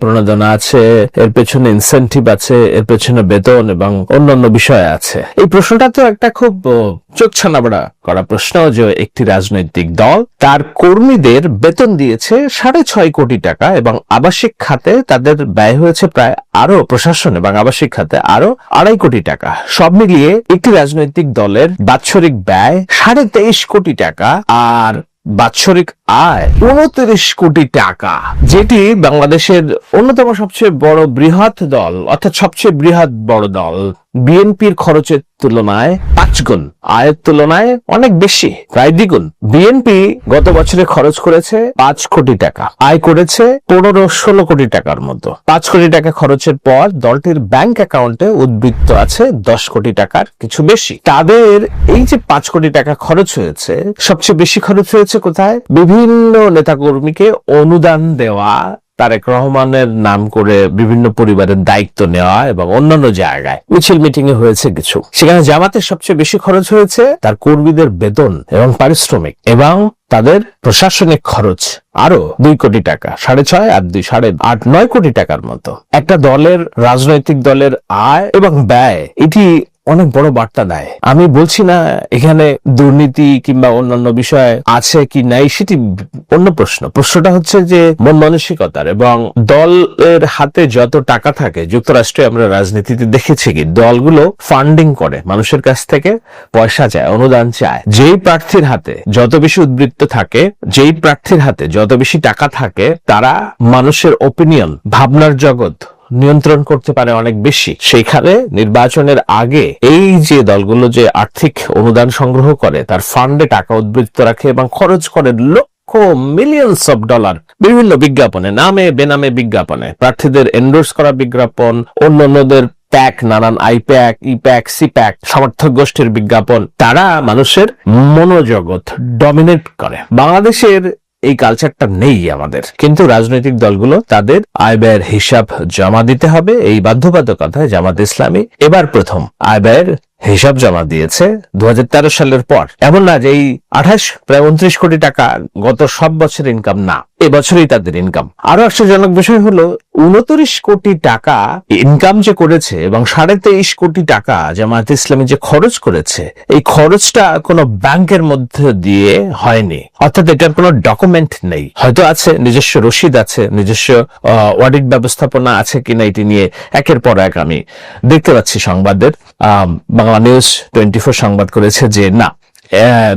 প্রণোদনা আছে, এর পেছনে ইনসেন্টিভ আছে, এর পেছনে বেতন এবং অন্যান্য বিষয় আছে। এই প্রশ্নটা তো একটা খুব চোখ ছানাবড়া করা প্রশ্ন যে একটি রাজনৈতিক দল তার কর্মীদের বেতন দিয়েছে সাড়ে ছয় কোটি টাকা এবং আবাসিক খাতে তাদের ব্যয় হয়েছে প্রায় আরও, প্রশাসন এবং আবাসিক খাতে আরও আড়াই কোটি টাকা। সব মিলিয়ে একটি রাজনৈতিক দলের বাৎসরিক ব্যয় সাড়ে তেইশ কোটি টাকা আর বাৎসরিক আয়। উনত্রিশ কোটি টাকা, যেটি বাংলাদেশের অন্যতম সবচেয়ে বড় বৃহৎ দল, অর্থাৎ সবচেয়ে বৃহৎ বড় দল। বিএনপির খরচের তুলনায় পাঁচ গুণ, আয়ের তুলনায় অনেক বেশি, প্রায় দ্বিগুণ। বিএনপি গত বছরে খরচ করেছে পাঁচ কোটি টাকা, আয় করেছে পনেরো ষোলো কোটি টাকার মতো। পাঁচ কোটি টাকা খরচের পর দলটির ব্যাংক অ্যাকাউন্টে উদ্বৃত্ত আছে দশ কোটি টাকার কিছু বেশি। তাদের এই যে পাঁচ কোটি টাকা খরচ হয়েছে, সবচেয়ে বেশি খরচ হয়েছে কোথায়? বিভিন্ন নেতাকর্মীকে অনুদান দেওয়া, তারেক রহমানের নাম করে বিভিন্ন পরিবারের দায়িত্ব নেওয়া এবং অন্যান্য জায়গায় মিছিল মিটিং এ হয়েছে কিছু। সেখানে জামাতের সবচেয়ে বেশি খরচ হয়েছে তার কর্মীদের বেতন এবং পারিশ্রমিক এবং তাদের প্রশাসনিক খরচ আরও দুই কোটি টাকা, সাড়ে ছয় আর দুই, সাড়ে আট, নয় কোটি টাকার মতো। একটা দলের রাজনৈতিক দলের আয় এবং ব্যয়, এটি অনেক বড় বার্তা দেয়। আমি বলছি না এখানে দুর্নীতি কিংবা অন্যান্য বিষয় আছে কি নাই সেটি অন্য প্রশ্ন। প্রশ্নটা হচ্ছে যে মন মানসিকতার এবং দলের হাতে যত টাকা থাকে, যুক্তরাষ্ট্রে আমরা রাজনীতিতে দেখেছি কি দলগুলো ফান্ডিং করে, মানুষের কাছ থেকে পয়সা চায়, অনুদান চায়। যেই প্রার্থীর হাতে যত বেশি উদ্বৃত্ত থাকে, যেই প্রার্থীর হাতে যত বেশি টাকা থাকে, তারা মানুষের ওপিনিয়ন ভাবনার জগৎ নিয়ন্ত্রণ করতে পারে অনেক বেশি। সেইখানে নির্বাচনের আগে এই যে দলগুলো যে আর্থিক অনুদান সংগ্রহ করে, তার ফান্ডে টাকা উদ্বৃত্ত রাখে এবং খরচ করে লক্ষ মিলিয়নস অফ ডলার বিভিন্ন বিজ্ঞাপনে, নামে, বেনামে বিজ্ঞাপনে। প্রার্থীদের এন্ডোর্স করা বিজ্ঞাপন, অন্যান্যদের প্যাক নানান I PAC E PAC C PAC সমর্থক গোষ্ঠীর বিজ্ঞাপন, তারা মানুষের মনোজগৎ ডমিনেট করে। বাংলাদেশের এই কালচারটা নেই আমাদের। কিন্তু রাজনৈতিক দলগুলো তাদের আয় ব্যয়ের হিসাব জমা দিতে হবে। এই বাধ্যবাধকতায় জামাত ইসলামী এবার প্রথম আয় ব্যয়ের হিসাব জমা দিয়েছে দু হাজার তেরো সালের পর। এমন না যে এই আঠাশ, প্রায় উনত্রিশ কোটি টাকা গত সব বছর ইনকাম না এবছরই তাদের ইনকাম আরও আশ্চর্যজনক বিষয় হলো, উনত্রিশ কোটি টাকা ইনকাম যে করেছে এবং সাড়ে তেইশ কোটি টাকা জামায়াত ইসলামী যে খরচ করেছে, এই খরচটা কোনো ব্যাংকের মধ্যে দিয়ে হয়নি। অর্থাৎ এটার কোনো ডকুমেন্ট নেই। হয়তো আছে, নিজস্ব রসিদ আছে, নিজস্ব অডিট ব্যবস্থাপনা আছে কিনা এটি নিয়ে একের পর এক আমি দেখতে পাচ্ছি সংবাদের। বাংলা নিউজ টোয়েন্টি ফোর সংবাদ করেছে যে, না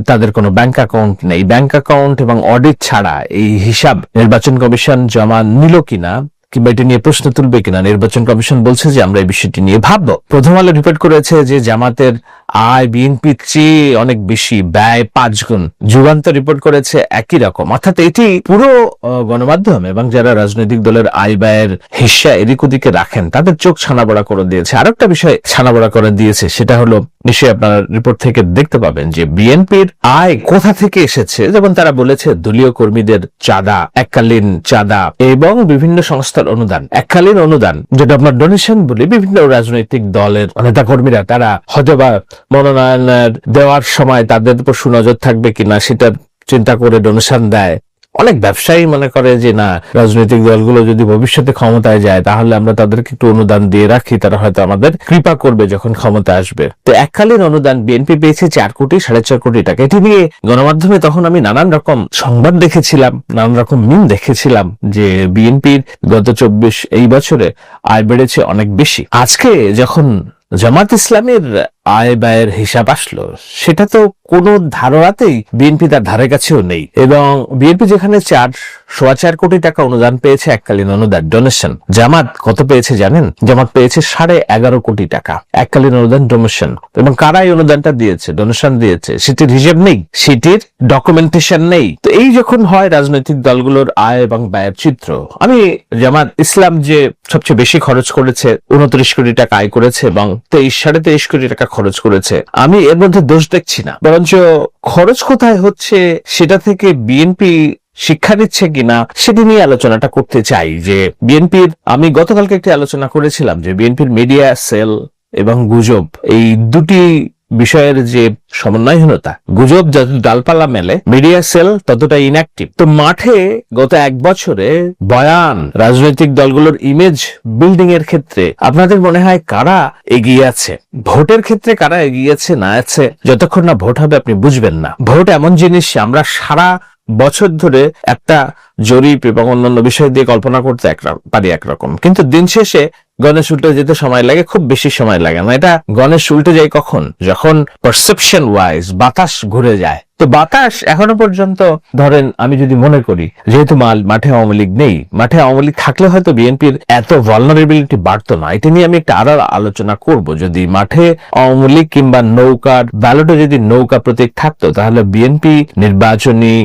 তাদের কোনো ব্যাংক অ্যাকাউন্ট নেই। ব্যাংক অ্যাকাউন্ট এবং অডিট ছাড়া এই হিসাব নির্বাচন কমিশন জমা নিল কিনা, কিংবা এটি নিয়ে প্রশ্ন তুলবে কিনা, নির্বাচন কমিশন বলছে যে আমরা এই বিষয়টি নিয়ে ভাববো। প্রথম আলো রিপোর্ট করেছে যে, জামাতের আয় বিএনপির চেয়ে অনেক বেশি, ব্যয় পাঁচ গুণ। যুগান্ত রিপোর্ট করেছে একই রকম। অর্থাৎ এটি পুরো গণমাধ্যম এবং যারা রাজনৈতিক দলের আয় ব্যয়ের হিস্সা এদিক ওদিকে রাখেন, তাদের চোখ ছানাবড়া করে দিয়েছে। আরেকটা বিষয় ছানাবড়া করে দিয়েছে, সেটা হলো, নিশ্চয়ই আপনারা রিপোর্ট থেকে দেখতে পাবেন যে বিএনপির আয় কোথা থেকে এসেছে? যেমন তারা বলেছে, দলীয় কর্মীদের চাঁদা, এককালীন চাঁদা এবং বিভিন্ন সংস্থার অনুদান। এককালীন অনুদান, যেটা আপনার ডোনেশন বলি বিভিন্ন রাজনৈতিক দলের নেতা কর্মীরা তারা হয়তো বা মনোনয়ন দেওয়ার সময় তাদের উপর সুনজর থাকবে কিনা সেটা চিন্তা করে ডোনেশন দেয়। অনেক ব্যবসায়ী মনে করে যে, না, রাজনৈতিক দলগুলো যদি ভবিষ্যতে ক্ষমতায় যায়, তাহলে আমরা তাদেরকে একটু অনুদান দিয়ে রাখি, তারা হয়তো আমাদের কৃপা করবে যখন ক্ষমতা আসবে। তো এককালীন অনুদান বিএনপি পেয়েছে চার কোটি, সাড়ে চার কোটি টাকা। এটি নিয়ে গণমাধ্যমে তখন আমি নানান রকম সংবাদ দেখেছিলাম, নানান রকম মিম দেখেছিলাম যে বিএনপির গত চব্বিশ, এই বছরে আয় বেড়েছে অনেক বেশি। আজকে যখন জামাত ইসলামের আয় ব্যয়ের হিসাব আসলো, সেটা তো কোনো ধারণাতেই বিএনপি তার ধারে কাছেও নেই। এবং বিএনপি যেখানে চার, সোয়া চার কোটি টাকা অনুদান পেয়েছে এককালীন অনুদান ডোনেশন জামাত কত পেয়েছে জানেন? জামাত পেয়েছে সাড়ে এগারো কোটি টাকা, এককালীন অনুদান ডোনেশন এবং কারাই অনুদানটা দিয়েছে ডোনেশন দিয়েছে? সেটির হিসেব নেই, সেটির ডকুমেন্টেশন নেই। তো এই যখন হয় রাজনৈতিক দলগুলোর আয় এবং ব্যয়ের চিত্র, আমি জামাত ইসলাম যে সবচেয়ে বেশি খরচ করেছে, উনত্রিশ কোটি টাকা আয় করেছে এবং তেইশ, সাড়ে তেইশ কোটি টাকা খরচ করেছে। আমি এর মধ্যে দোষ দেখছি না। বরঞ্চ খরচ কোথায় হচ্ছে সেটা থেকে বিএনপি শিক্ষা দিচ্ছে কিনা সেটি নিয়ে আলোচনাটা করতে চাই যে বিএনপির আমি গতকালকে একটি আলোচনা করেছিলাম যে বিএনপির মিডিয়া সেল এবং গুজব এই দুটি বিষয়ের যে সমন্বয়হীনতা, গুজব যত ডালপালা মেলে মিডিয়া সেল ততটা ইনঅ্যাক্টিভ তো মাঠে গত এক বছরে বয়ান, রাজনৈতিক দলগুলোর ইমেজ বিল্ডিং এর ক্ষেত্রে আপনাদের মনে হয় কারা এগিয়ে আছে? ভোটের ক্ষেত্রে কারা এগিয়ে আছে, না আছে? যতক্ষণ না ভোট হবে, আপনি বুঝবেন না। ভোট এমন জিনিস, আমরা সারা বছর ধরে একটা জরিপ এবং অন্যান্য বিষয় দিয়ে কল্পনা করতে পারি একরকম। কিন্তু দিন শেষে গণেশ উল্টে যেতে সময় লাগে, খুব বেশি সময় লাগে না। এটা গণেশ উল্টে যায় কখন? যখন পারসেপশন ওয়াইজ বাতাস ঘুরে যায়। তো বাতাস এখনও পর্যন্ত, ধরেন আমি যদি মনে করি, যেহেতু মাল মাঠে আওয়ামী লীগ নেই, মাঠে আওয়ামী লীগ থাকলে হয়তো বিএনপির এত ভলনারেবিলিটি বাড়তো না। এটা নিয়ে আমি একটা আরও আলোচনা করব। যদি মাঠে আওয়ামী লীগ কিংবা নৌকার ব্যালটে যদি নৌকা প্রতীক থাকতো, তাহলে বিএনপি নির্বাচনী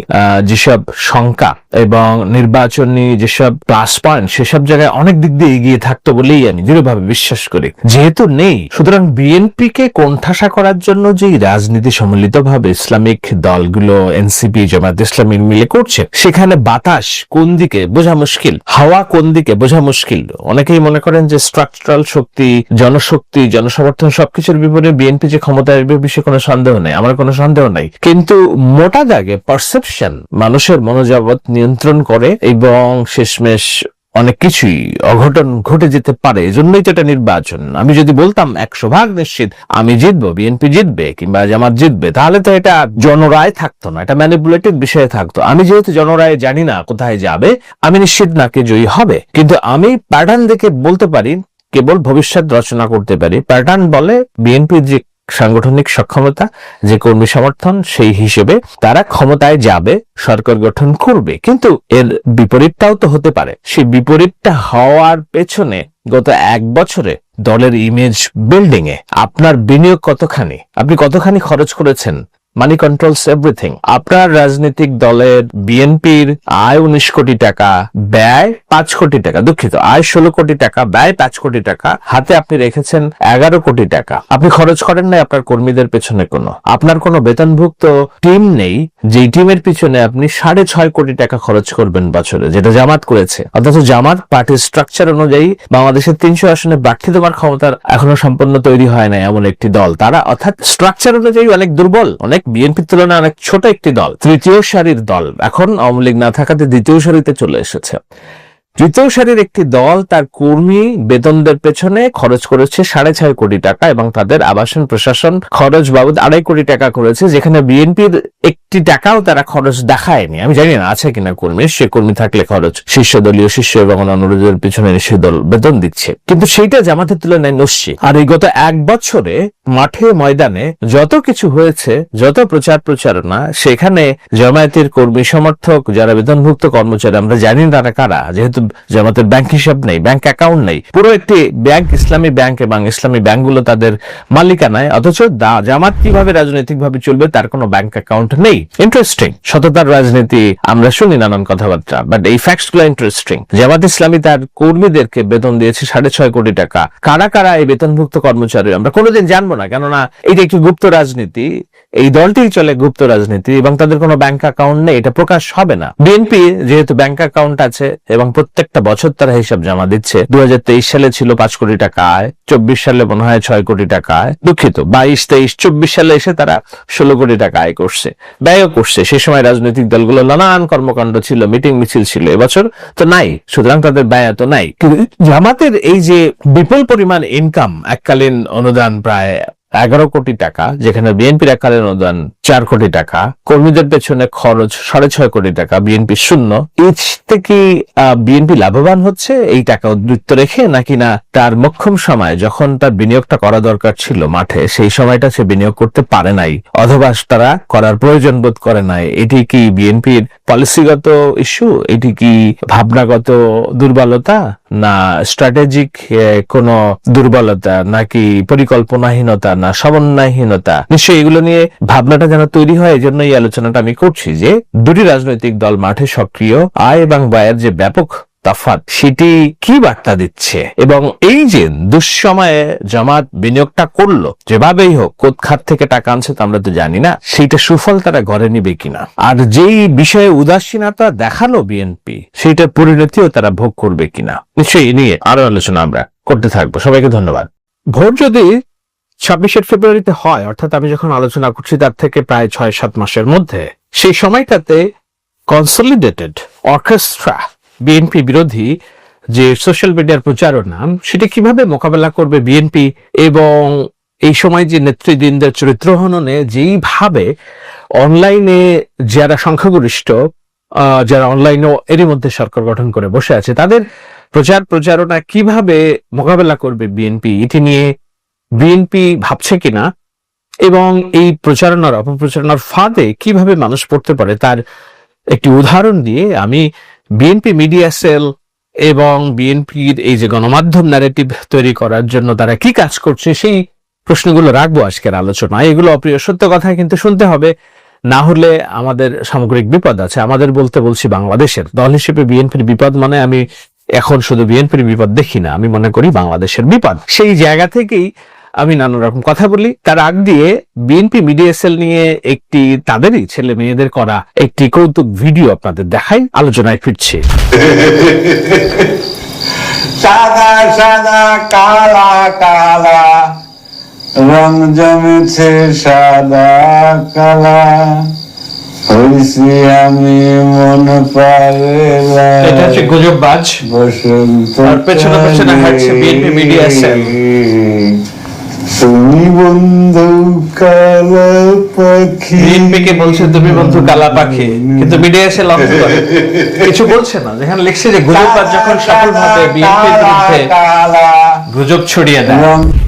যেসব শঙ্কা এবং নির্বাচনী যেসব প্লাস পয়েন্ট সেসব জায়গায় অনেক দিক দিয়ে এগিয়ে থাকতো বলেই আমি দৃঢ়ভাবে বিশ্বাস করি। যেহেতু নেই, সুতরাং বিএনপি কে কোণঠাসা করার জন্য যেই রাজনীতি সম্মিলিতভাবে ইসলামিক দলগুলো এনসিপি, জামাত ইসলামী মিলে করছে। সেখানে বাতাস কোন দিকে? বোঝা মুশকিল। হাওয়া কোন দিকে? বোঝা মুশকিল। অনেকেই মনে করেন যে স্ট্রাকচারাল শক্তি, জনশক্তি, জনসমর্থন সবকিছুর বিপরীতে বিএনপি যে ক্ষমতায় আসবে বিষয়ে কোনো সন্দেহ নেই। আমার কোনো সন্দেহ নাই। কিন্তু মোটা দাগে পারসেপশন মানুষের মনোজগৎ নিয়ন্ত্রণ করে এবং শেষমেশ অনেক কিছুই অঘটন ঘটে যেতে পারে, এজন্যই তো এটা নির্বাচন। আমি যদি বলতাম একশো ভাগ নিশ্চিত আমি জিতবো, বিএনপি জিতবে কিংবা জামাত জিতবে, তাহলে তো এটা জনরায় থাকতো না, এটা ম্যানিপুলেটেড বিষয়ে থাকতো। আমি যেহেতু জনরায় জানি না কোথায় যাবে, আমি নিশ্চিত না কে জয়ী হবে। কিন্তু আমি প্যাটার্ন দেখে বলতে পারি, কেবল ভবিষ্যৎ রচনা করতে পারি। প্যাটার্ন বলে বিএনপির যে সাংগঠনিক সক্ষমতা, যে কর্মী সমর্থন, সেই হিসেবে তারা ক্ষমতায় যাবে, সরকার গঠন করবে। কিন্তু এর বিপরীতটাও তো হতে পারে। সেই বিপরীতটা হওয়ার পেছনে গত এক বছরে দলের ইমেজ বিল্ডিং এ আপনার বিনিয়োগ কতখানি? আপনি কতখানি খরচ করেছেন? মানি কন্ট্রোলস এভরিথিং আপনার রাজনৈতিক দলের বিএনপির আয় উনিশ কোটি টাকা, ব্যয় পাঁচ কোটি টাকা, দুঃখিত, আয় ষোলো কোটি টাকা, ব্যয় পাঁচ কোটি টাকা, হাতে আপনি রেখেছেন এগারো কোটি টাকা। আপনি খরচ করেন নাই আপনার কর্মীদের পেছনে কোনো। আপনার কোনো বেতনভুক্ত টিম নেই, যেই টিমের পিছনে আপনি সাড়ে ছয় কোটি টাকা খরচ করবেন বছরে, যেটা জামাত করেছে। অথচ জামাত পার্টির স্ট্রাকচার অনুযায়ী বাংলাদেশের তিনশো আসনে প্রার্থী দেওয়ার ক্ষমতার এখনও সম্পূর্ণ তৈরি হয় না এমন একটি দল। তারা অর্থাৎ স্ট্রাকচার অনুযায়ী অনেক দুর্বল, অনেক বিএনপির তুলনায় অনেক ছোট একটি দল, তৃতীয় সারির দল। এখন আওয়ামী লীগ না থাকাতে দ্বিতীয় সারিতে চলে এসেছে। তৃতীয় সারির একটি দল তার কর্মী বেতনদের পেছনে খরচ করেছে সাড়ে ছয় কোটি টাকা এবং তাদের আবাসন প্রশাসন খরচ বাবদ আড়াই কোটি টাকা করেছে, যেখানে বিএনপির একটি টাকাও তারা খরচ দেখায়নি। আমি জানি না আছে কিনা কর্মী, সে কর্মী থাকলে খরচ শীর্ষ দলীয় শীর্ষ এবং অনুরোধের পিছনে সে দল বেতন দিচ্ছে। কিন্তু সেইটা জামাতের তুলনায় নস্যি। আর এই গত এক বছরে মাঠে, ময়দানে যত কিছু হয়েছে, যত প্রচার প্রচারণা, সেখানে জামায়াতের কর্মী সমর্থক, যারা বেতনভুক্ত কর্মচারী, আমরা জানি তারা কারা, যেহেতু জামাতের ব্যাংক হিসাব নেই ব্যাংক অ্যাকাউন্ট নেই। পুরো একটি ব্যাংক ইসলামী ব্যাংক এবং ইসলামী ব্যাংকগুলো তাদের মালিকানায়, অথচ জামাত কীভাবে রাজনৈতিক ভাবে চলবে তার কোনো ব্যাংক অ্যাকাউন্ট নেই। ইন্টারেস্টিং সততার রাজনীতি, আমরা শুনি নানান কথাবার্তা বাট এই ফ্যাক্টসগুলো ইন্টারেস্টিং জামাত ইসলামী তার কর্মীদেরকে বেতন দিয়েছে সাড়ে ছয় কোটি টাকা। কারা কারা এই বেতনভুক্ত কর্মচারী, আমরা কোনোদিন জানব না, কেননা এটা একটি গুপ্ত রাজনীতি। এই দলটি চলে গুপ্ত রাজনীতি এবং তাদের কোনো ব্যাংক অ্যাকাউন্ট নেই, এটা প্রকাশ হবে না। বিএনপি যেহেতু ব্যাংক অ্যাকাউন্ট আছে এবং প্রত্যেকটা বছর তারা হিসাব জমা দিচ্ছে দু সালে ছিল পাঁচ কোটি টাকা আয়, চব্বিশ সালে মনে হয় ছয় কোটি টাকা আয়, দুঃখিত, বাইশ, তেইশ, চব্বিশ সালে এসে তারা ষোলো কোটি টাকা আয় করছে, ব্যয়ও করছে। সে সময় রাজনৈতিক দলগুলো নানান কর্মকাণ্ড ছিল, মিটিং মিছিল ছিল, এবছর তো নাই, সুতরাং তাদের ব্যয় তো নাই। জামাতের এই যে বিপুল পরিমাণ ইনকাম এককালীন অনুদান প্রায় এগারো কোটি টাকা যেখানে বিএনপির এককালীন অনুদান চার কোটি টাকা, কর্মীদের পেছনে খরচ সাড়ে ছয় কোটি টাকা, বিএনপি শূন্য। এর থেকে বিএনপি লাভবান হচ্ছে? এই টাকা উদ্বৃত্ত রেখে নাকি না তার মক্ষম সময়, যখন তার বিনিয়োগটা করা দরকার ছিল মাঠে, সেই সময়টা সে বিনিয়োগ করতে পারে নাই, অথবা তারা করার প্রয়োজন বোধ করে নাই। এটি কি বিএনপির পলিসিগত ইস্যু? এটি কি ভাবনাগত দুর্বলতা? না স্ট্র্যাটেজিক কোনো দুর্বলতা, নাকি পরিকল্পনাহীনতা, না সমন্বয়হীনতা? নিশ্চয়ই এগুলো নিয়ে ভাবনাটা যেন তৈরি হয় এই জন্য এই আলোচনাটা আমি করছি যে দুটি রাজনৈতিক দল মাঠে সক্রিয় আয় এবং ব্যয়ের যে ব্যাপক তফাৎ, সেটি কি বার্তা দিচ্ছে? এবং এই যে দুঃসময়ে জামাত বিনিয়োগটা করল, যেভাবেই হোক থেকে টাকা আনছে তো আমরা তো জানি না, সেইটা সুফল তারা ঘরে নিবে কিনা? আর যেই বিষয়ে উদাসীনতা দেখাল বিএনপি সেইটার পরিণতিও তারা ভোগ করবে কিনা? নিশ্চয়ই নিয়ে আরও আলোচনা আমরা করতে থাকব। সবাইকে ধন্যবাদ। ভোট যদি ছাব্বিশের ফেব্রুয়ারিতে হয়, অর্থাৎ আমি যখন আলোচনা করছি তার থেকে প্রায় ছয়, সাত মাসের মধ্যে, সেই সময়টাতে কনসলিডেটেড অর্কেস্ট্রা বিএনপি বিরোধী যে সোশ্যাল মিডিয়ার প্রচারণা সেটা কীভাবে মোকাবেলা করবে বিএনপি এবং এই সময় যে নেতৃবৃন্দের চরিত্র হননে, যেইভাবে অনলাইনে যারা সংখ্যাগরিষ্ঠ যারা অনলাইনে এরই মধ্যে সরকার গঠন করে বসে আছে, তাদের প্রচার প্রচারণা কীভাবে মোকাবেলা করবে বিএনপি এটি নিয়ে বিএনপি ভাবছে কিনা এবং এই প্রচারণার, অপপ্রচারণার ফাঁদে কীভাবে মানুষ পড়তে পারে তার একটি উদাহরণ দিয়ে আমি বিএনপি মিডিয়া সেল এবং বিএনপির এই যে গণমাধ্যম ন্যারেটিভ তৈরি করার জন্য তারা কি কাজ করছে সেই প্রশ্নগুলো রাখব আজকের আলোচনায়। এগুলো অপ্রিয় সত্য কথা কিন্তু শুনতে হবে, না হলে আমাদের সামগ্রিক বিপদ আছে। আমাদের বলতে বলছি বাংলাদেশের। দল হিসেবে বিএনপির বিপদ মানে আমি এখন শুধু বিএনপির বিপদ দেখি না, আমি মনে করি বাংলাদেশের বিপদ। সেই জায়গা থেকেই আমি নানা রকম কথা বলি। তার আগ দিয়ে বিএনপি মিডিয়া সেল নিয়ে একটি তাদেরই ছেলে মেয়েদের করা একটি কৌতুক ভিডিও আপনাদের দেখাই। আলোচনায় ফিরছি। সাদা সাদা কালা কালা রং জমেছে সাদা কালা। হইছি আমি মন পাগলা। এটা হচ্ছে গুজববাজ। বসন্ত আর পেছনে পেছনে হাঁটছে BNP media cell। তুমি বন্ধু কালা পাখি বলছে তুমি বন্ধু কালা পাখি। কিন্তু মিডিয়া এসে লক্ষ্য করে। কিছু বলছে না। যেখানে লিখছে যে যখন সফলভাবে বিএনপির বিরুদ্ধে গুজব ছড়িয়ে দেয়।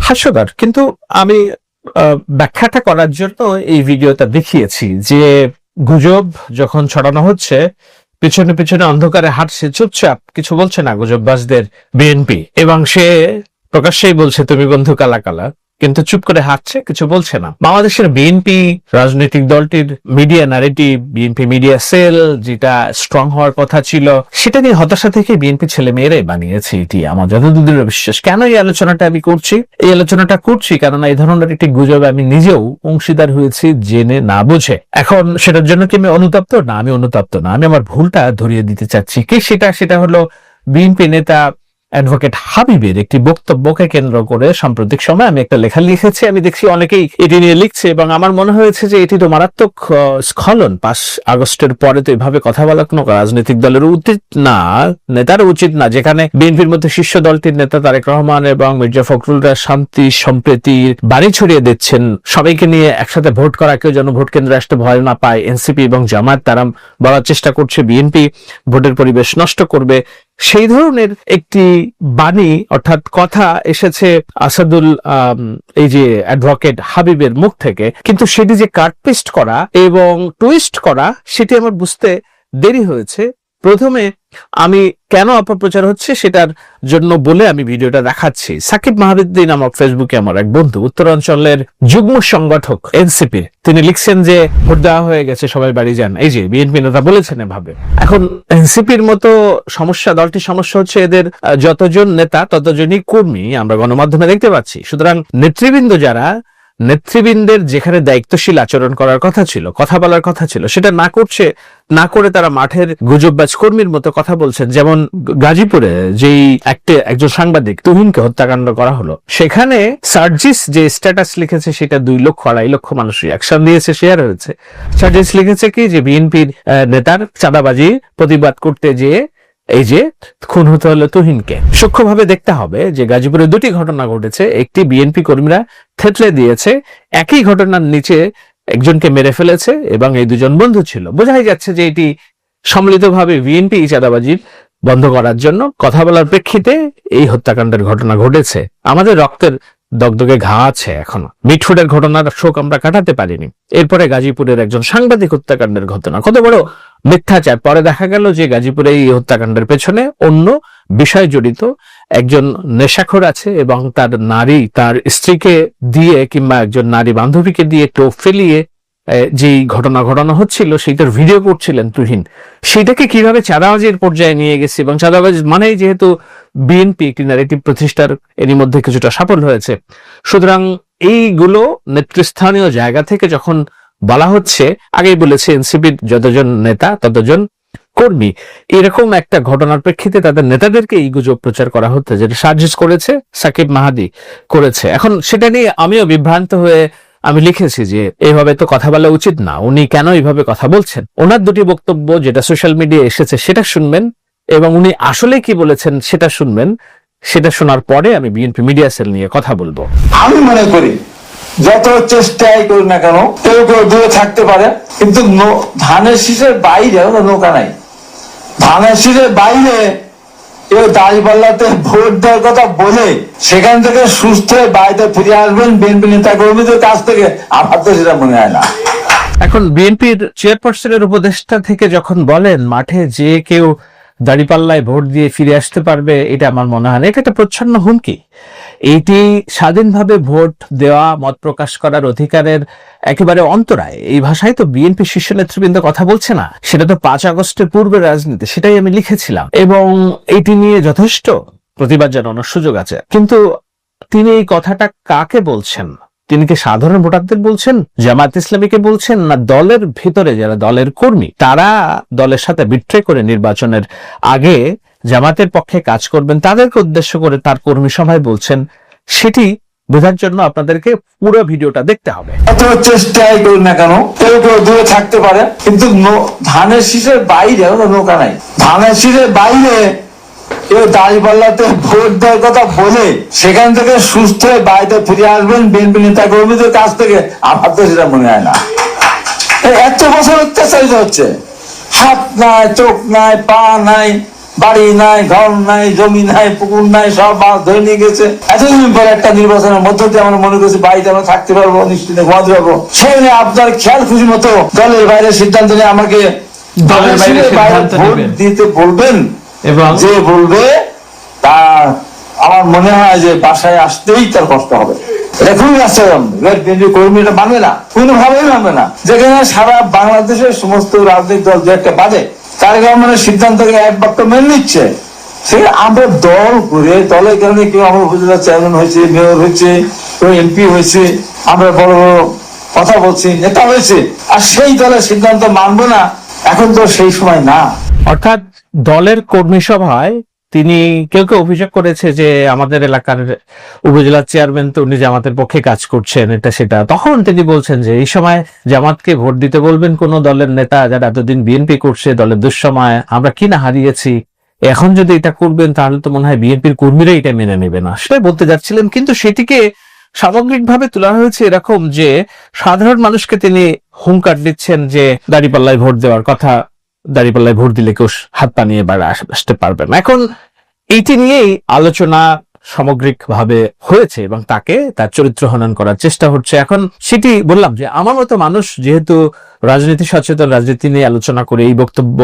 হাস্যকর। কিন্তু আমি আহ, ব্যাখ্যাটা করার জন্য এই ভিডিওটা দেখিয়েছি যে গুজব যখন ছড়ানো হচ্ছে পিছনে পিছনে অন্ধকারে হাঁটছে চুপচাপ কিছু বলছে না গুজববাজদের বিএনপি। এবং সে প্রকাশ্যেই বলছে তুমি বন্ধু কালা কালা। কিন্তু চুপ করে হাঁটছে, কিছু বলছে না। বাংলাদেশের বিএনপি রাজনৈতিক দলটির media narrative BNP media cell যেটা স্ট্রং হওয়ার কথা ছিল, সেটা নিয়ে হতাশা থেকে বিএনপি ছেলে মেয়েরাই বানিয়েছে এটি। আমার যতদূর দৃঢ় বিশ্বাস কেন এই আলোচনাটা আমি করছি? এই আলোচনাটা করছি কেননা এই ধরনের একটি গুজব আমি নিজেও অংশীদার হয়েছি, জেনে না বুঝে। এখন সেটার জন্য কি আমি অনুতপ্ত? না, আমি অনুতপ্ত না। আমি আমার ভুলটা ধরিয়ে দিতে চাচ্ছি। কি সেটা? সেটা হলো বিএনপি নেতা অ্যাডভোকেট হাবিবের একটি বক্তব্যকে কেন্দ্র করে সাম্প্রতিক সময় আমি একটা লেখা লিখেছি, আমি দেখছি অনেকেই এটি নিয়ে লিখছে এবং আমার মনে হয়েছে যে এটি তো মারাত্মক স্খলন। পাঁচ আগস্টের পরে তো এভাবে কথা বলা কোনো রাজনৈতিক দলের উচিত না, নেতার উচিত না। যেখানে বিএনপির মধ্যে শীর্ষ দলটির নেতা তারেক রহমান এবং মির্জা ফখরুলরা শান্তি, সম্প্রীতির বাড়ি ছড়িয়ে দিচ্ছেন। সবাইকে নিয়ে একসাথে ভোট করা, কেউ যেন ভোট কেন্দ্রে আসতে ভয় না পায়। এনসিপি এবং জামায়াত তারা বলার চেষ্টা করছে বিএনপি। ভোটের পরিবেশ নষ্ট করবে। সেই ধরনের একটি বাণী, অর্থাৎ কথা এসেছে আসাদুল এই যে অ্যাডভোকেট হাবিবের মুখ থেকে। কিন্তু সেটি যে কাটপিস্ট করা এবং টুইস্ট করা, সেটি আমার বুঝতে দেরি হয়েছে। প্রথমে আমি কেন অপপ্রচার হচ্ছে সেটার জন্য বলে আমি ভিডিওটা দেখাচ্ছি। সাকিব মাহাবুদ্দিন আমার ফেসবুকে আমার এক বন্ধু, উত্তরাঞ্চলের যুগ্ম সংগঠক এনসিপির তিনি লিখছেন যে, ভোট দেওয়া হয়ে গেছে, সবাই বাড়ি যান। এই যে, বিএনপি নেতা বলেছেন এভাবে। এখন এনসিপির মতো সমস্যা, দলটির সমস্যা হচ্ছে এদের যতজন নেতা, ততজনই কর্মী আমরা গণমাধ্যমে দেখতে পাচ্ছি। সুতরাং নেতৃবৃন্দ যারা নেতৃবৃন্দের যেখানে দায়িত্বশীল আচরণ করার কথা ছিল, কথা বলার কথা ছিল, সেটা না করছে, না করে তারা মাঠের গুজববাজ কর্মীর মতো কথা বলছেন। যেমন গাজীপুরে যেই একটা, একজন সাংবাদিক তুহিনকে হত্যাকাণ্ড করা হলো, সেখানে সার্জিস যে স্ট্যাটাস লিখেছে সেটা দুই লক্ষ আড়াই লক্ষ মানুষ রিয়াকশন দিয়েছে শেয়ার হয়েছে। সার্জিস লিখেছে কি যে বিএনপির নেতার চাঁদাবাজি প্রতিবাদ করতে যেয়ে এই যে খুন হতে হলো তুহিনকে। সূক্ষ্মভাবে দেখতে হবে যে গাজীপুরে দুটি ঘটনা ঘটেছে। একটি বিএনপি কর্মীরা থেতলে দিয়েছে, একই ঘটনার নিচে একজনকে মেরে ফেলেছে এবং এই দুজন বন্ধু ছিল। বোঝাই যাচ্ছে যে এটি সম্মিলিতভাবে বিএনপি চাঁদাবাজির বন্ধ করার জন্য। কথা বলার প্রেক্ষিতে এই হত্যাকাণ্ডের ঘটনা ঘটেছে। আমাদের রক্তের দগদগে ঘা আছে এখনও। মিটফুটের ঘটনার শোক আমরা কাটাতে পারিনি। এরপরে গাজীপুরের একজন সাংবাদিক হত্যাকাণ্ডের ঘটনা। কত বড় মিথ্যাচার। পরে দেখা গেল যে গাজীপুরে এই হত্যাকাণ্ডের পেছনে অন্য বিষয় জড়িত একজন নেশাখোর আছে এবং তার নারী তার স্ত্রীকে দিয়ে কিংবা একজন নারী বান্ধবীকে দিয়ে টোপ ফেলিয়ে যেই ঘটনা ঘটানো হচ্ছিল সেইটার ভিডিও করছিলেন তুহিন। সেটাকে কীভাবে চাঁদাবাজির পর্যায়ে নিয়ে গেছে এবং চাঁদাবাজ মানেই যেহেতু বিএনপি একটি ন্যারেটিভ প্রতিষ্ঠার এরই মধ্যে কিছুটা সাফল্য হয়েছে। সুতরাং এইগুলো নেতৃস্থানীয় জায়গা থেকে যখন বলা হচ্ছে, আগেই বলেছে, এনসিপির যতজন নেতা, ততজন কর্মী। এরকম একটা ঘটনার প্রেক্ষিতে তাদের নেতাদেরকে এই গুজব প্রচার করা হচ্ছে, যেটা সার্জিস করেছে, সাকিব মাহাদি করেছে। এখন সেটা নিয়ে আমিও বিভ্রান্ত হয়ে আমি লিখেছি যে এইভাবে তো কথা বলা উচিত না। উনি কেন এইভাবে কথা বলছেন? ওনার দুটি বক্তব্য যেটা সোশ্যাল মিডিয়ায় এসেছে, সেটা শুনবেন, এবং উনি আসলে কি বলেছেন সেটা শুনবেন। সেটা শোনার পরে আমি বিএনপি মিডিয়া সেল নিয়ে কথা বলব। আমি মনে করি যত চেষ্টাই করি না কেন, কেউ কেউ দূরে থাকতে পারে, কিন্তু ধানের শীষের বাইরে নৌকা নাই। ধানের শীষের বাইরে কেউ দাঁড়িপাল্লাতে ভোট দেওয়ার কথা বলে, সেখান থেকে সুস্থ বাড়িতে ফিরে আসবেন বিএনপি নেতা কর্মীদের কাছ থেকে আমার তো সেটা মনে হয় না। এখন বিএনপির চেয়ারপারসনের উপদেষ্টা থেকে যখন বলেন, মাঠে যে কেউ দাড়িপাল্লায় ভোট দিয়ে ফিরে আসতে পারবে, এটা আমার মনে হয় না। এটা একটা প্রচ্ছন্ন হুমকি। এইটি স্বাধীনভাবে ভোট দেওয়া, মত প্রকাশ করার অধিকারের একেবারে অন্তরায়। এই ভাষায় তো বিএনপি শীর্ষ নেতৃবৃন্দ কথা বলছে না। সেটা তো পাঁচ আগস্টের পূর্বে রাজনীতি, সেটাই আমি লিখেছিলাম। এবং এটি নিয়ে যথেষ্ট প্রতিবাদ জানানোর সুযোগ আছে। কিন্তু তিনি এই কথাটা কাকে বলছেন? তিনি কি সাধারণ ভোটারদের বলছেন জামাত ইসলামীকে বলছেন, না দলের ভিতরে যারা দলের কর্মী, তারা দলের সাথে বিট্রে করে নির্বাচনের আগে জামাতের পক্ষে কাজ করবেন, তাদেরকে উদ্দেশ্য করে তার কর্মী সভায় বলছেন, সেটি বোঝার জন্য আপনাদেরকে পুরো ভিডিওটা দেখতে হবে। এত চেষ্টাই করি না কেন? কেউ কেউ দূরে থাকতে পারে, কিন্তু ধানের শীষের বাইরে নৌকা নাই। ধানের শীষের বাইরে কেউ দাঁড়িপাল্লাতে ভোট দেওয়ার কথা বলে সেখান থেকে সুস্থ হয়ে বাড়িতে ফিরে আসবেন বিএনপি নেতা কর্মীদের কাছ থেকে। আমার তো সেটা মনে হয় না। এত বছর অত্যাচারিত হচ্ছে। হাত নাই চোখ নাই পা নাই বাড়ি নাই ঘর নাই জমি নাই পুকুর নাই সব মাছ ধরে নিয়ে গেছে। এতদিন পর একটা নির্বাচনের মধ্য দিয়ে আমরা মনে করছি বাড়িতে আমরা থাকতে পারব নিশ্চিন্তে ঘুমাতে পারব। সেখানে আপনার খেয়াল খুশি মতো দলের বাইরে সিদ্ধান্ত নিয়ে আমাকে দলের বাইরে ভোট দিতে বলবেন। এবং যে বলবে তার আমার মনে হয় যে বাসায় আসতেই তার কষ্ট হবে। না যেখানে সারা সমস্ত রাজনৈতিক দল যে একটা বাজে মানে মেনে নিচ্ছে। আমরা দল করে কেউ হয়েছে, মেয়র হয়েছে, কেউ এমপি হয়েছে, আমরা বড় বড় কথা বলছি, নেতা হয়েছে। আর সেই দলের সিদ্ধান্ত মানবো না, এখন তো সেই সময় না। অর্থাৎ দলের কর্মী সভায় তিনি কেউ কেউ অভিযোগ করেছে যে আমাদের এলাকার উপজেলা চেয়ারম্যান তো উনি জামাতের পক্ষে কাজ করছেন, এটা সেটা। তখন তিনি বলছেন যে এই সময় জামাতকে ভোট দিতে বলবেন কোন দলের নেতা যারা এতদিন বিএনপি করছে, দলের দুঃসময়, আমরা কি না হারিয়েছি? এখন যদি এটা করবেন, তাহলে তো মনে হয় বিএনপির কর্মীরা এটা মেনে নেবে না সেটাই বলতে যাচ্ছিলেন, কিন্তু সেটিকে সামগ্রিকভাবে তোলা হয়েছে এরকম যে সাধারণ মানুষকে তিনি হুঙ্কার দিচ্ছেন যে দাঁড়িপাল্লায় ভোট দেওয়ার কথা। দাঁড়িপাল্লায় ভোট দিলে কেউ হাত পা নিয়ে বাইরে আসতে পারবে না। এখন এইটি নিয়েই আলোচনা সামগ্রিকভাবে হয়েছে এবং তাকে তার চরিত্র হনন করার চেষ্টা হচ্ছে। এখন সেটি বললাম যে, আমার মতো মানুষ যেহেতু রাজনীতি সচেতন, রাজনীতি নিয়ে আলোচনা করে এই বক্তব্য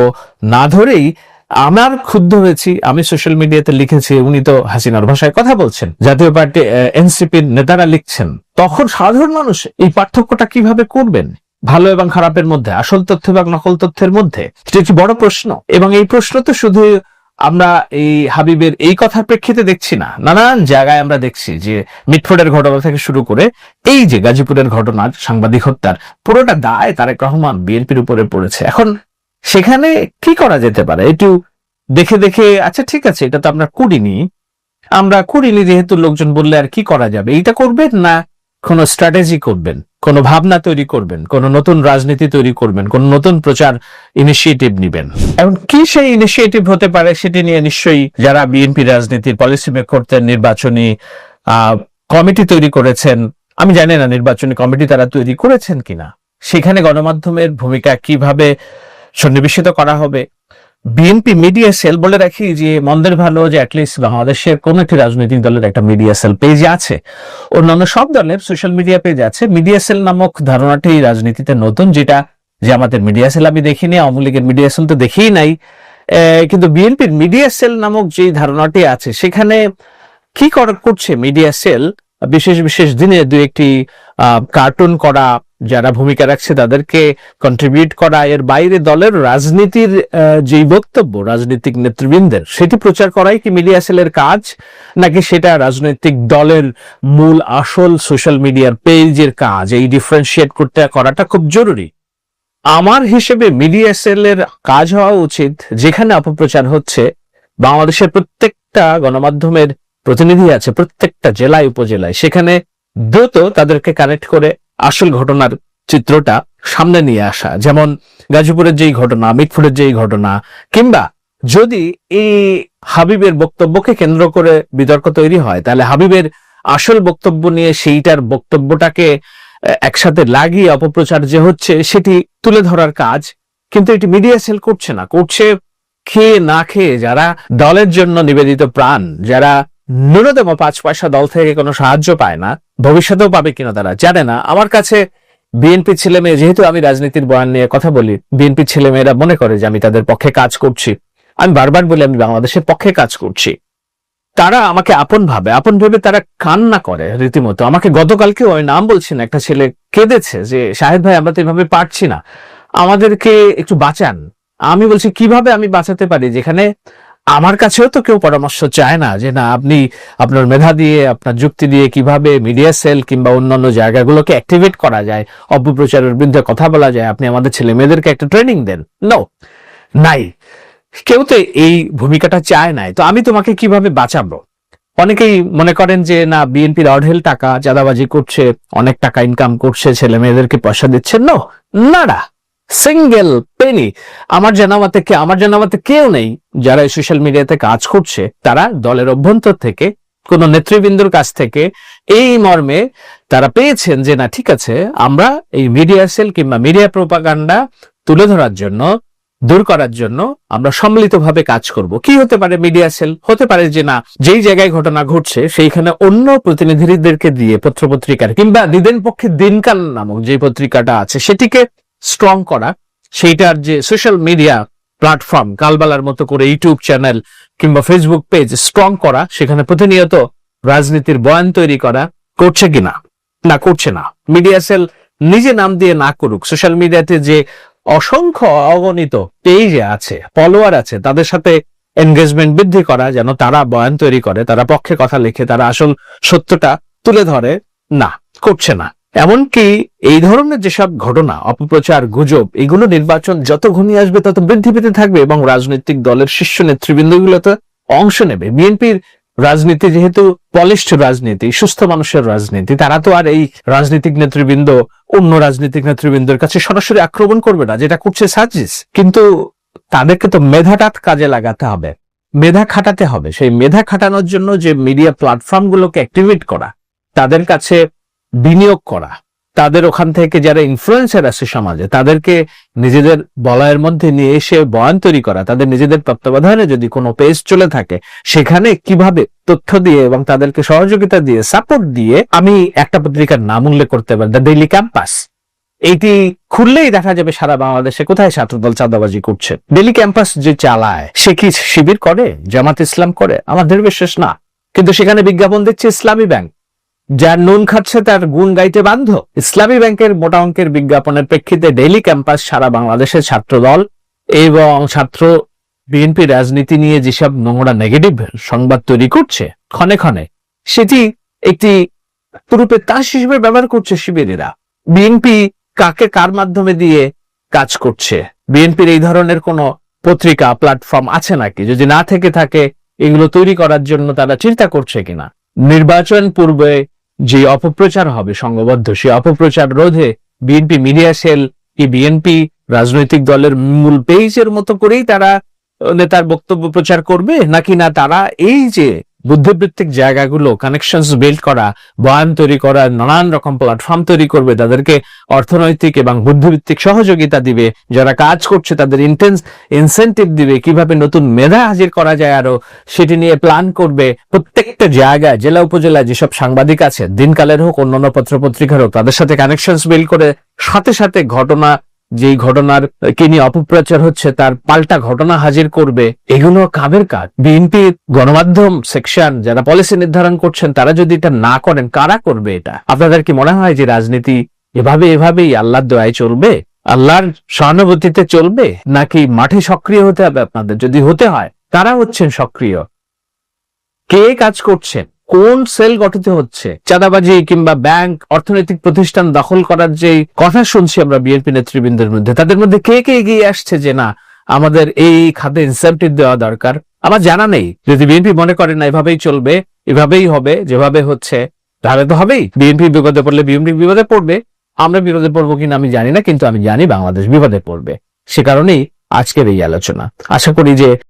না ধরেই আমার ক্ষুব্ধ হয়েছি। আমি সোশ্যাল মিডিয়াতে লিখেছি, উনি তো হাসিনার ভাষায় কথা বলছেন। জাতীয় পার্টি এনসিপির নেতারা লিখছেন। তখন সাধারণ মানুষ এই পার্থক্যটা কীভাবে করবেন? ভালো এবং খারাপের মধ্যে, আসল তথ্য এবং নকল তথ্যের মধ্যে? এটা একটি বড় প্রশ্ন। এবং এই প্রশ্ন তো শুধু আমরা এই হাবিবের এই কথার প্রেক্ষিতে দেখছি না। নানান জায়গায় আমরা দেখছি যে মিটফোর্ডের ঘটনা থেকে শুরু করে এই যে গাজীপুরের ঘটনার সাংবাদিক হত্যার পুরোটা দায় তারেক রহমান বিএনপির উপরে পড়েছে। এখন সেখানে কি করা যেতে পারে? একটু দেখে দেখে আচ্ছা ঠিক আছে, এটা তো আমরা করিনি। আমরা করিনি যেহেতু লোকজন বললে আর কি করা যাবে? এইটা করবেন না কোনো স্ট্র্যাটেজি করবেন, কোনো ভাবনা তৈরি করবেন, কোনো নতুন রাজনীতি তৈরি করবেন, কোন নতুন প্রচার ইনিশিয়েটিভ নেবেন। এখন কি সেই ইনিশিয়েটিভ হতে পারে সেটি নিয়ে নিশ্চয়ই যারা বিএনপি রাজনীতির পলিসি মেক করতেন নির্বাচনী কমিটি তৈরি করেছেন, আমি জানি না নির্বাচনী কমিটি তারা তৈরি করেছেন কিনা। সেখানে গণমাধ্যমের ভূমিকা কীভাবে সন্নিবেশিত করা হবে বিএনপি মিডিয়া সেল বলে রাখি যে, মন্দের ভালো যে অ্যাটলিস্ট বাংলাদেশের কোন একটি রাজনৈতিক দলের একটা মিডিয়া সেল পেজ আছে। অন্যান্য সব দলের সোশ্যাল মিডিয়া পেজ আছে। মিডিয়া সেল নামক ধারণাটি রাজনীতিতে নতুন, যেটা যে আমাদের মিডিয়া সেল আমি দেখিনি, আওয়ামী লীগের মিডিয়া সেল তো দেখেই নাই। কিন্তু বিএনপির মিডিয়া সেল নামক যে ধারণাটি আছে, সেখানে কি কর- করছে মিডিয়া সেল বিশেষ বিশেষ দিনে দু একটি কার্টুন করা যারা ভূমিকা রাখছে তাদেরকে কন্ট্রিবিউট করা। এর বাইরে দলের রাজনীতির যেই বক্তব্য, রাজনৈতিক নেতৃবৃন্দের, সেটি প্রচার করাই কি মিডিয়া সেলের কাজ? নাকি সেটা রাজনৈতিক দলের মূল আসল সোশ্যাল মিডিয়ার পেজের কাজ? এই ডিফারেন্সিয়েট করতে করাটা খুব জরুরি। আমার হিসেবে মিডিয়া সেলের কাজ হওয়া উচিত, যেখানে অপপ্রচার হচ্ছে। বাংলাদেশের প্রত্যেকটা গণমাধ্যমের প্রতিনিধি আছে, প্রত্যেকটা জেলায়, উপজেলায়। সেখানে দ্রুত তাদেরকে কানেক্ট করে আসল ঘটনার চিত্রটা সামনে নিয়ে আসা। যেমন গাজীপুরের যেই ঘটনা মিটফুরের যেই ঘটনা, কিংবা যদি এই হাবিবের বক্তব্যকে কেন্দ্র করে বিতর্ক তৈরি হয়, তাহলে হাবিবের আসল বক্তব্য নিয়ে সেইটার বক্তব্যটাকে একসাথে লাগিয়ে অপপ্রচার যে হচ্ছে, সেটি তুলে ধরার কাজ কিন্তু এটি মিডিয়া সেল করছে না। করছে খেয়ে না খেয়ে যারা দলের জন্য নিবেদিত প্রাণ, যারা ন্যূনতম পাঁচ পয়সা দল থেকে কোনো সাহায্য পায় না, ভবিষ্যতেও পাবে কিনা তারা জানে না। আমার কাছে বিএনপি ছেলে মেয়ে যেহেতু আমি রাজনীতির বয়ান নিয়ে কথা বলি, বিএনপি ছেলে মেয়েরা মনে করে যে আমি তাদের পক্ষে কাজ করছি। আমি বারবার বলি, আমি বাংলাদেশের পক্ষে কাজ করছি। তারা আমাকে আপন ভাবে, আপন ভেবে তারা কান্না করে রীতিমতো। আমাকে গতকালকে ওই নাম বলছি না, একটা ছেলে কেঁদেছে যে, শাহেদ ভাই, আমরা তো এভাবে পারছি না। আমাদেরকে একটু বাঁচান। আমি বলছি, কীভাবে আমি বাঁচাতে পারি? যেখানে আমার কাছেও তো কেউ পরামর্শ চায় না যে না, আপনি আপনার মেধা দিয়ে, আপনার যুক্তি দিয়ে কীভাবে মিডিয়া সেল কিংবা অন্যান্য জায়গাগুলোকে অ্যাক্টিভেট করা যায়, অপপ্রচারের বিরুদ্ধে কথা বলা যায়, আপনি আমাদের ছেলে মেয়েদেরকে একটা ট্রেনিং দেন? নো নাই। কেউ তো এই ভূমিকাটা চায় নাই। তো আমি তোমাকে কীভাবে বাঁচাবো? অনেকেই মনে করেন যে না বিএনপির অঢেল টাকা, চাঁদাবাজি করছে, অনেক টাকা ইনকাম করছে, ছেলে মেয়েদেরকে পয়সা দিচ্ছে। নো, না। সিঙ্গেল পেনি আমার জানামাতে কে আমার জানামাতে কেউ নেই যারা সোশ্যাল মিডিয়াতে কাজ করছে। তারা দলের অভ্যন্তর থেকে, কোন নেতৃবৃন্দর কাছ থেকে এই মর্মে তারা পেয়েছেন যে, না, ঠিক আছে, আমরা এই মিডিয়া সেল কিংবা মিডিয়া প্রোপাগান্ডা তুলে ধরার জন্য, দূর করার জন্য আমরা সম্মিলিতভাবে কাজ করব। কি হতে পারে মিডিয়া সেল হতে পারে যে, না, যেই জায়গায় ঘটনা ঘটছে, সেইখানে অন্য প্রতিনিধিদেরকে দিয়ে পত্রপত্রিকার কিংবা দিদের পক্ষে দিনকাল নামক যে পত্রিকাটা আছে, সেটিকে স্ট্রং করা, সেইটার যে সোশ্যাল মিডিয়া প্ল্যাটফর্ম কালবালার মতো করে ইউটিউব চ্যানেল কিংবা ফেসবুক পেজ স্ট্রং করা, সেখানে প্রতিনিয়ত রাজনীতির বয়ান তৈরি করা করছে কিনা? না, করছে না। মিডিয়া সেল নিজে নাম দিয়ে না করুক সোশ্যাল মিডিয়াতে যে অসংখ্য অগণিত পেজে আছে ফলোয়ার আছে, তাদের সাথে এনগেজমেন্ট বৃদ্ধি করা, যেন তারা বয়ান তৈরি করে, তারা পক্ষে কথা লিখে, তারা আসল সত্যটা তুলে ধরে, না, করছে না। এমনকি এই ধরনের যেসব ঘটনা, অপপ্রচার, গুজব, এগুলো নির্বাচন যত ঘনিয়ে আসবে তত বৃদ্ধি পেতে থাকবে এবং রাজনৈতিক দলের শীর্ষ নেতৃবৃন্দগুলোতে অংশ নেবে। বিএনপির রাজনীতি যেহেতু পলিষ্ঠ রাজনীতি, সুস্থ মানুষের রাজনীতি, তারা তো আর এই রাজনৈতিক নেতৃবৃন্দ, অন্য রাজনৈতিক নেতৃবৃন্দের কাছে সরাসরি আক্রমণ করবে না, যেটা করছে সাজিস কিন্তু তাদেরকে তো মেধাটা কাজে লাগাতে হবে, মেধা খাটাতে হবে। সেই মেধা খাটানোর জন্য যে মিডিয়া প্ল্যাটফর্ম গুলোকে অ্যাক্টিভেট করা, তাদের কাছে বিনিয়োগ করা। তাদের ওখান থেকে যারা ইনফ্লুয়েন্সার আছে সমাজে, তাদেরকে নিজেদের বলয়ের মধ্যে নিয়ে এসে বয়ান তৈরি করা, তাদের নিজেদের তত্ত্বাবধানে যদি কোনো পেজ চলে থাকে, সেখানে কীভাবে তথ্য দিয়ে এবং তাদেরকে সহযোগিতা দিয়ে সাপোর্ট দিয়ে আমি একটা পত্রিকার নাম উল্লেখ করতে পারি দ্য ডেইলি ক্যাম্পাস এইটি খুললেই দেখা যাবে সারা বাংলাদেশে কোথায় ছাত্রদল চাঁদাবাজি করছে। ডেলি ক্যাম্পাস যে চালায়, সে কি শিবির করে, জামাত ইসলাম করে? আমাদের বিশেষ না। কিন্তু সেখানে বিজ্ঞাপন দিচ্ছে ইসলামী ব্যাংক। যার নুন খাচ্ছে তার গুণ গাইতে বাধ্য? ইসলামী ব্যাংকের মোটা অঙ্কের বিজ্ঞাপনের প্রেক্ষিতে ডেইলি ক্যাম্পাস সারা বাংলাদেশের ছাত্রদল এবং ছাত্র বিএনপি রাজনীতি নিয়ে যেসব নোংরা নেগেটিভ সংবাদ তৈরি করছে, ক্ষণে ক্ষণে, সেটি একটি পুরুপে তাস হিসেবে ব্যবহার করছে শিবিরেরা। বিএনপি কাকে কার মাধ্যমে দিয়ে কাজ করছে? বিএনপির এই ধরনের কোন পত্রিকা প্ল্যাটফর্ম আছে নাকি? যদি না থেকে থাকে, এগুলো তৈরি করার জন্য তারা চিন্তা করছে কিনা? নির্বাচন পূর্বে যে অপপ্রচার হবে সংঘবদ্ধ সেই অপপ্রচার রোধে বিএনপি, মিডিয়া সেল, কি বিএনপি, রাজনৈতিক দলের মূল পেজের মতো করেই তারা, নেতার বক্তব্য প্রচার করবে? নাকি না তারা এই যে বুদ্ধিবৃত্তিক জায়গাগুলো কানেকশন বিল্ড করা, বয়ান তৈরি করা, নানান রকম প্ল্যাটফর্ম তৈরি করবে, তাদেরকে অর্থনৈতিক এবং বুদ্ধিবৃত্তিক সহযোগিতা দিবে, যারা কাজ করছে তাদের ইন্টেন্স ইনসেন্টিভ দিবে, কীভাবে নতুন মেধা হাজির করা যায় আরও, সেটি নিয়ে প্ল্যান করবে প্রত্যেকটা জায়গায়, জেলা উপজেলায় যেসব সাংবাদিক আছে, দিনকালের হোক, অন্যান্য পত্র পত্রিকার হোক, তাদের সাথে কানেকশন বিল্ড করে, সাথে সাথে ঘটনা যেই ঘটনার কি নিয়ে অপপ্রচার হচ্ছে, তার পাল্টা ঘটনা হাজির করবে, এগুলো কাদের কাজ? বিএনপি গণমাধ্যম সেকশন যারা পলিসি নির্ধারণ করছেন, তারা যদি এটা না করেন, কারা করবে এটা? আপনাদের কি মনে হয় যে রাজনীতি এভাবে এভাবেই আল্লাহর দোয়ায় চলবে? আল্লাহর সহানুভূতিতে চলবে? নাকি মাঠে সক্রিয় হতে হবে আপনাদের? যদি হতে হয় কারা হচ্ছেন সক্রিয়। কে কাজ করছেন? কোন সেল গঠিত হচ্ছে? চাঁদাবাজি কিংবা ব্যাংক, অর্থনৈতিক প্রতিষ্ঠান দখল করার যে কথা শুনছি আমরা বিএনপি নেতৃবৃন্দের মধ্যে, তাদের মধ্যে কে কে এগিয়ে আসছে যে না, আমাদের এই খাতে ইনসেন্টিভ দেওয়া দরকার? আমার জানা নেই। যদি বিএনপি মনে করে না, এভাবেই চলবে, এভাবেই হবে, যেভাবে হচ্ছে, তাহলে তো হবেই। বিএনপি বিপদে পড়লে বিএনপি বিপদে পড়বে। আমরা বিপদে পড়ব কিনা আমি জানি না, কিন্তু আমি জানি বাংলাদেশ বিপদে পড়বে। সে কারণেই আজকের এই আলোচনা। আশা করি যে